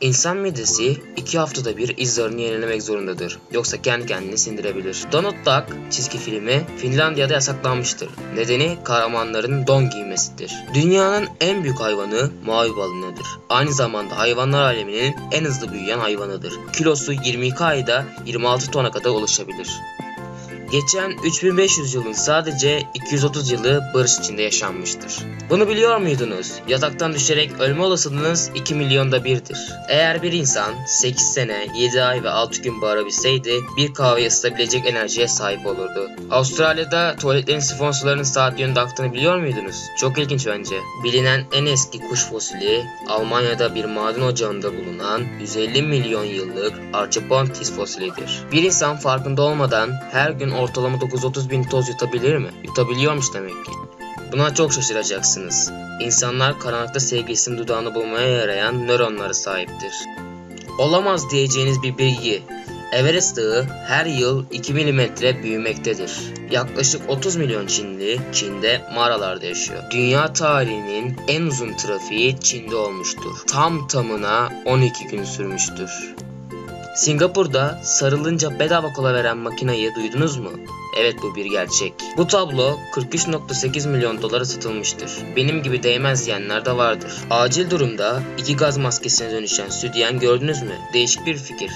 İnsan midesi iki haftada bir izlerini yenilemek zorundadır. Yoksa kendi kendini sindirebilir. Donald Duck çizgi filmi Finlandiya'da yasaklanmıştır. Nedeni kahramanların don giymesidir. Dünyanın en büyük hayvanı mavi balinadır. Aynı zamanda hayvanlar aleminin en hızlı büyüyen hayvanıdır. Kilosu 22 ayda 26 tona kadar ulaşabilir. Geçen 3500 yılın sadece 230 yılı barış içinde yaşanmıştır. Bunu biliyor muydunuz? Yataktan düşerek ölme olasılığınız 2 milyonda birdir. Eğer bir insan 8 sene, 7 ay ve 6 gün bağırabilseydi bir kahve ısıtabilecek enerjiye sahip olurdu. Avustralya'da tuvaletlerin sifon sularının saat yönünde aktığını biliyor muydunuz? Çok ilginç bence. Bilinen en eski kuş fosili Almanya'da bir maden ocağında bulunan 150 milyon yıllık Archaeopteryx fosilidir. Bir insan farkında olmadan her gün ortalama 930 bin toz yutabilir mi? Yutabiliyormuş demek ki. Buna çok şaşıracaksınız. İnsanlar karanlıkta sevgilisinin dudağını bulmaya yarayan nöronlara sahiptir. Olamaz diyeceğiniz bir bilgi. Everest Dağı her yıl 2 mm büyümektedir. Yaklaşık 30 milyon Çinli Çin'de mağaralarda yaşıyor. Dünya tarihinin en uzun trafiği Çin'de olmuştur. Tam tamına 12 gün sürmüştür. Singapur'da sarılınca bedava kola veren makinayı duydunuz mu? Evet bu bir gerçek. Bu tablo 43.8 milyon dolara satılmıştır. Benim gibi değmez diyenler de vardır. Acil durumda iki gaz maskesine dönüşen sütyen gördünüz mü? Değişik bir fikir.